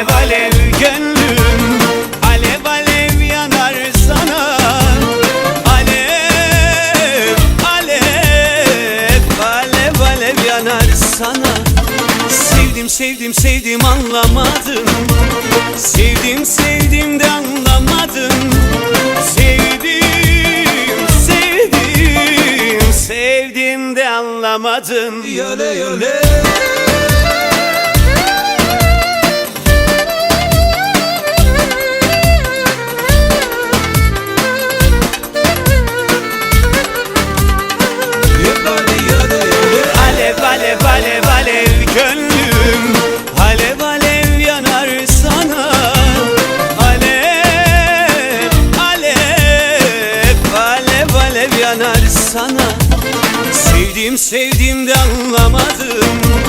Alev alev gönlüm Alev alev yanar sana. Alev alev Alev alev yanar sana. Sevdim sevdim sevdim anlamadın Sevdim sevdim de anlamadın Sevdim sevdim sevdim de anlamadın Yöle yöle alev yanar sana. Sevdiğim sevdiğimde anlamadım.